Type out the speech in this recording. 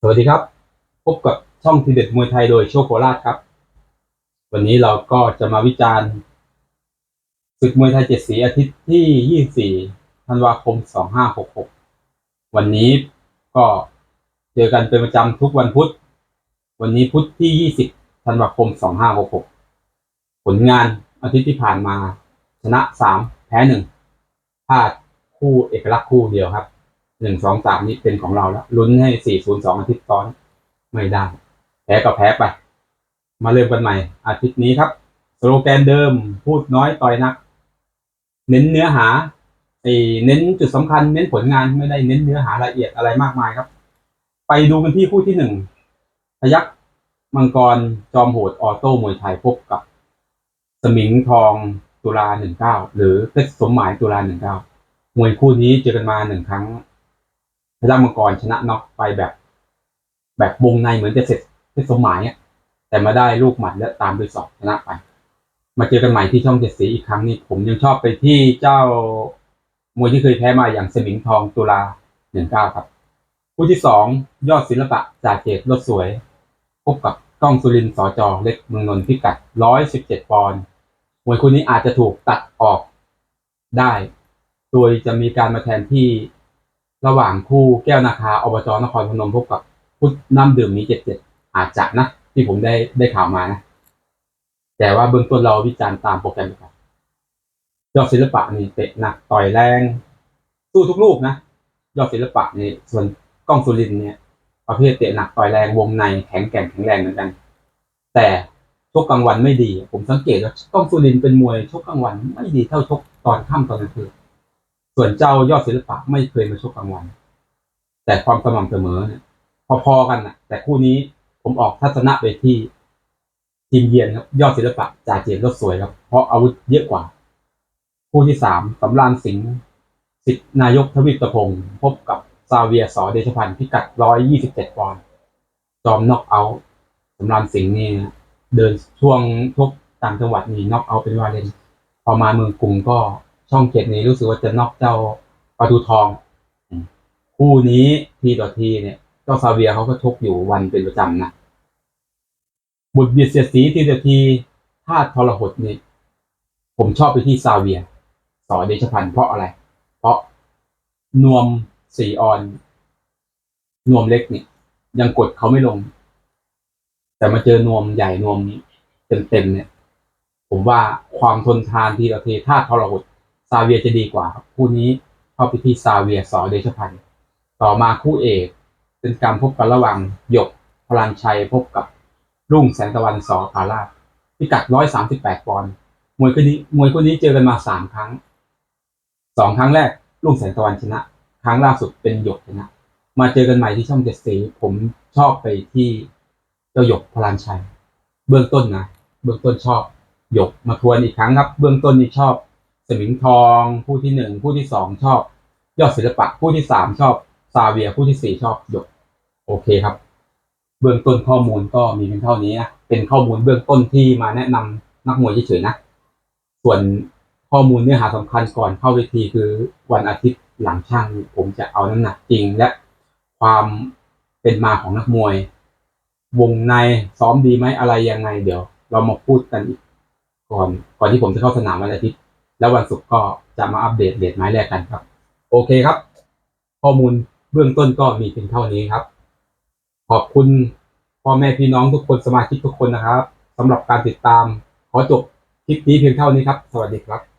สวัสดีครับ พบกับช่องทีเด็ดมวยไทยโดยโชคโคราชครับ วันนี้เราก็จะมาวิจารณ์ศึกมวยไทยเจ็ดสีอาทิตย์ที่24ธันวาคม2566วันนี้ก็เจอกันเป็นประจำทุกวันพุธ วันนี้พุธที่20ธันวาคม2566ผลงานอาทิตย์ที่ผ่านมา ชนะ3แพ้1พลาดคู่เอกลักษณ์คู่เดียวครับ หนึ่งสองสามนี่เป็นของเราแล้วลุ้นให้สี่ศูนย์สองอาทิตย์ซ้อนไม่ได้ แพ้ก็แพ้ไป มาเริ่มกันใหม่ อาทิตย์นี้ครับ สโลแกนเดิมพูดน้อยต่อยนัก เน้นเนื้อหาเน้นจุดสำคัญเน้นผลงานไม่ได้เน้นเนื้อหาละเอียดอะไรมากมายครับ ไปดูกันที่คู่ที่หนึ่งพยักมังกรจอมโหดออโต้มวยไทยพบกับ สมิงทองตุลาหนึ่งเก้าหรือเพชรสมหมายตุลาหนึ่งเก้ามวยคู่นี้เจอกันมาหนึ่งครั้ง พระมังกรชนะน็อกไปแบบ แบบวงในเหมือนจะเสร็จเป็นสมหมายอะแต่มาได้ลูกหมัดและตามด้วยศอกชนะไป มาเจอกันใหม่ที่ช่องเจ็ดสีอีกครั้งนี้ผมยังชอบไปที่เจ้ามวยที่เคยแพ้มาอย่างสมิงทองตุลาหนึ่งเก้าครับคู่ที่สองยอดศิลปะจ่าเจตรถสวย พบกับก้องสุรินทร์สจเล็กเมืองนนท์พิกัดร้อยสิบเจ็ดปอนด์มวยคู่นี้อาจจะถูกตัดออกได้ โดยจะมีการมาแทนที่ ระหว่างคู่แก้วนาคาอบจนครพนมพบกับพุทธน้ำดื่มนี้เจ็ดเจ็ดอาจจะนะที่ผมได้ได้ข่าวมานะ แต่ว่าเบื้องต้นเราวิจารณ์ตามโปรแกรมครับยอดศิลปะนี่เตะหนักต่อยแรงสู้ทุกลูกนะยอดศิลปะนี่ส่วนกล้องสุรินเนี่ยประเภทเตะหนักต่อยแรงวงในแข็งแกร่งแข็งแรงเหมือนกัน แต่ชกกลางวันไม่ดี ผมสังเกตว่ากล้องสุรินเป็นมวยชกกลางวันไม่ดีเท่าชกตอนค่ำตอนกลางคืน ส่วนเจ้ายอดศิลปะไม่เคยมาชกกลางวัน แต่ความสม่ำเสมอเนี่ยพอๆกันนะแต่คู่นี้ผมออกทัศนะไปที่ทีมเยือนครับ ยอดศิลปะจ่าเจียนรถสวยครับ เพราะอาวุธเยอะกว่า คู่ที่สามสำรานสิงห์สิทธนายกทวิตพงศ์พบกับซาเวียสอเดชพันธ์พิกัดร้อยยี่สิบเจ็ดปอนด์จอมน็อกเอาท์สำรานสิงห์นี่เดินช่วงทุกต่างจังหวัดนี่น็อกเอาท์เป็นวาเลนพอมาเมืองกรุงก็ ช่องเจ็ดนี้รู้สึกว่าจะน็อกเจ้าปทุทองคู่นี้ทีต่อทีเนี่ยเจ้าซาเวียเขาก็ชกอยู่วันเป็นประจำนะบุตรเบียดเสียดสีทีต่อทีธาตุทรหดนี่ ผมชอบไปที่ซาเวียสอเดชพันธ์เพราะอะไร เพราะนวมสีออน นวมเล็กเนี่ยยังกดเขาไม่ลง แต่มาเจอนวมใหญ่นวมนี้เต็มๆเนี่ย ผมว่าความทนทานทีต่อทีธาตุทรหดซาเวียจะดีกว่าคู่นี้เข้าไปที่ซาเวียสอเดชพันธ์ต่อมาคู่เอกเป็นการพบกันระหว่างหยกพลันชัยพบกับรุ่งแสงตะวันสอขาราพิกัดร้อยสามสิบแปดปอนด์มวยคู่นี้มวยคู่นี้เจอกันมาสามครั้งสองครั้งแรกรุ่งแสงตะวันชนะ ครั้งล่าสุดเป็นหยกชนะ มาเจอกันใหม่ที่ช่องเจ็ดสีผมชอบไปที่เจ้าหยกพลันชัย เบื้องต้นนะเบื้องต้นชอบหยกมาทวนอีกครั้งครับ เบื้องต้นนี่ชอบ สมิงทอง ผู้ที่หนึ่งผู้ที่สองชอบ ยอดศิลปะผู้ที่สามชอบซาเวียผู้ที่สี่ชอบหยก โอเคครับ เบื้องต้นข้อมูลก็มีเพียงเท่านี้นะเป็นข้อมูลเบื้องต้นที่มาแนะนำนักมวยเฉยๆนะ ส่วนข้อมูลเนื้อหาสำคัญก่อนเข้าเวทีคือวันอาทิตย์หลังช่างผมจะเอาน้ำหนักจริงและความเป็นมาของนักมวย วงในซ้อมดีไหมอะไรยังไง เดี๋ยว เรามาพูดกันอีกก่อนก่อนที่ผมจะเข้าสนามวันอาทิตย์ แล้ววันศุกร์ก็จะมาอัปเดตเดทไม้แรกกันครับ โอเคครับ ข้อมูลเบื้องต้นก็มีเพียงเท่านี้ครับ ขอบคุณพ่อแม่พี่น้องทุกคนสมาชิกทุกคนนะครับสำหรับการติดตามขอจบคลิปนี้เพียงเท่านี้ครับ สวัสดีครับ